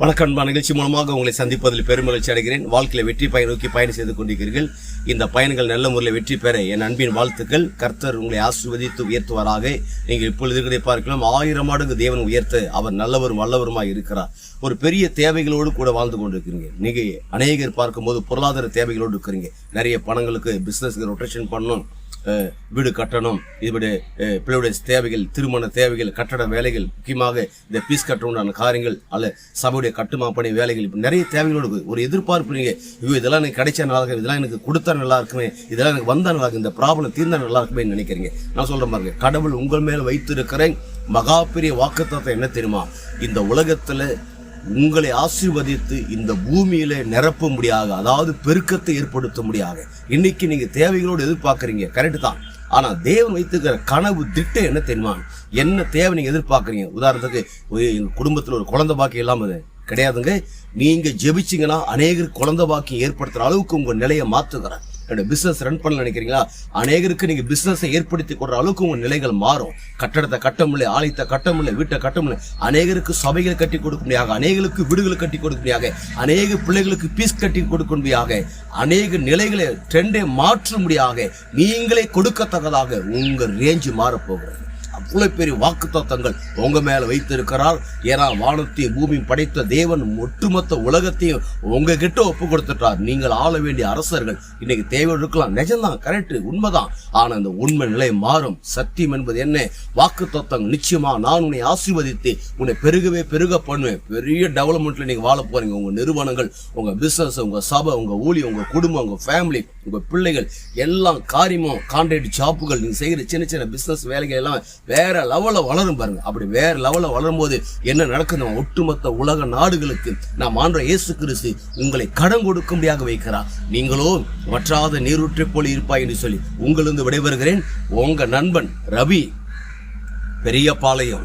வணக்கம் அன்பா நிகழ்ச்சி மூலமாக உங்களை சந்திப்பதில் பெருமகிழ்ச்சி அடைகிறேன். வாழ்க்கையில் வெற்றி பயன் நோக்கி பயணம் செய்து கொண்டிருக்கிறீர்கள். இந்த பயணங்கள் நல்ல முறையில் வெற்றி பெற என் அன்பின் வாழ்த்துக்கள். கர்த்தர் உங்களை ஆசிர்வதித்து உயர்த்துவாராக. நீங்கள் இப்பொழுது இருக்கிறதை பார்க்கலாம். ஆயிரம் மடங்கு தேவன் உயர்த்த அவர் நல்லவரும் வல்லவருமாய் இருக்கிறார். ஒரு பெரிய தேவைகளோடு கூட வாழ்ந்து கொண்டிருக்கிறீங்க. நீங்க அநேகர் பார்க்கும்போது பொருளாதார தேவைகளோடு இருக்கிறீங்க. நிறைய பணங்களுக்கு பிசினஸ்க்கு ரொட்டேஷன் பண்ணணும். வீடு கட்டணும். இப்படி பிள்ளையுடைய தேவைகள் திருமண தேவைகள் கட்டட வேலைகள் முக்கியமாக இந்த பீஸ் கட்டணும்னு காரியங்கள் அல்ல சபையுடைய கட்டுமான பணி வேலைகள் இப்போ நிறைய தேவைகளோடு இருக்குது ஒரு எதிர்பார்ப்பு நீங்கள் ஐயோ இதெல்லாம் எனக்கு கிடைச்சா நல்லா இருக்கும் இதெல்லாம் எனக்கு கொடுத்தா நல்லா இருக்குமே இதெல்லாம் எனக்கு வந்தால் நல்லா இருக்கும் இந்த ப்ராப்ளம் தீர்ந்தா நல்லா இருக்குமே நினைக்கிறீங்க. நான் சொல்கிறேன் பாருங்க கடவுள் உங்கள் மேல் வைத்திருக்கிறேன் மகா பெரிய என்ன தெரியுமா? இந்த உலகத்தில் உங்களை ஆசீர்வதித்து இந்த பூமியில நிரப்ப முடியாத அதாவது பெருக்கத்தை ஏற்படுத்த முடியாது இன்னைக்கு நீங்க தேவைகளோடு எதிர்பார்க்கறீங்க கரெக்ட் தான். ஆனா தேவன் வைத்துக்கிற கனவு திட்டம் என்ன தெரியுமா? என்ன தேவை நீங்க எதிர்பார்க்கறீங்க? உதாரணத்துக்கு ஒரு எங்க குடும்பத்துல ஒரு குழந்தை பாக்கியம் இல்லாம கிடையாதுங்க. நீங்க ஜெபிச்சீங்கன்னா அநேகர் குழந்தை பாக்கியம் ஏற்படுத்துற அளவுக்கு உங்க நிலையை மாற்றுக்கிறேன் என்னோட பிசினஸ் ரன் பண்ண நினைக்கிறீங்களா? அநேகருக்கு நீங்க பிசினஸை ஏற்படுத்தி கொடுற அளவுக்கு உங்க நிலைகள் மாறும். கட்டடத்தை கட்ட முடியல ஆலயத்தை கட்ட முடியல வீட்டை கட்ட முடியல. அநேகருக்கு சபைகளை கட்டி கொடுக்க முடியாக அநேகருக்கு வீடுகளை கட்டி கொடுக்க முடியாக அநேக பிள்ளைகளுக்கு பீஸ் கட்டி கொடுக்க முடியாக அநேக நிலைகளை ட்ரெண்டை மாற்ற முடியாக நீங்களே கொடுக்கத்தக்கதாக உங்கள் ரேஞ்சு மாறப்போகிறது அவ்வளோ பெரிய வாக்குத்தத்தங்கள் உங்க மேல வைத்திருக்கிறார். ஏன்னா வானத்தையும் பூமியும் படைத்த தேவன் ஒட்டுமொத்த உலகத்தையும் உங்ககிட்ட ஒப்பு கொடுத்துட்டார். நீங்கள் ஆள வேண்டிய அரசர்கள். இன்னைக்கு தேவை இருக்கலாம். நிஜம்தான் கரெக்ட் உண்மைதான். ஆனா அந்த உண்மை நிலை மாறும். சத்தியம் என்பது என்ன? வாக்குத்தத்தம் நிச்சயமா நான் உன்னை ஆசீர்வதித்து உன்னை பெருகவே பெருக பண்ணுவேன். பெரிய டெவலப்மெண்ட்ல நீங்க வாழ போறீங்க. உங்க நிறுவனங்கள் உங்க பிசினஸ் உங்க சபை உங்க ஊழியம் உங்க குடும்பம் உங்க ஃபேமிலி உங்க பிள்ளைகள் எல்லாம் காரியமும் கான்ட்ராக்ட் ஜாப்புகள் நீங்க செய்கிற சின்ன சின்ன பிசினஸ் வேலைகள் எல்லாம் வேற லெவலில் வளரும் பாருங்க. அப்படி வேற லெவலில் வளரும் போது என்ன நடக்குது? ஒட்டுமொத்த உலக நாடுகளுக்கு நாம் ஆன்ற இயேசு கிறிஸ்து உங்களை கடன் கொடுக்கும்படியாக வைக்கிறார். நீங்களோ வற்றாத நீரூற்றை போல இருப்பாய் என்று சொல்லி உங்களிருந்து விடைபெறுகிறேன். உங்க நண்பன் ரவி பெரியபாளையம்.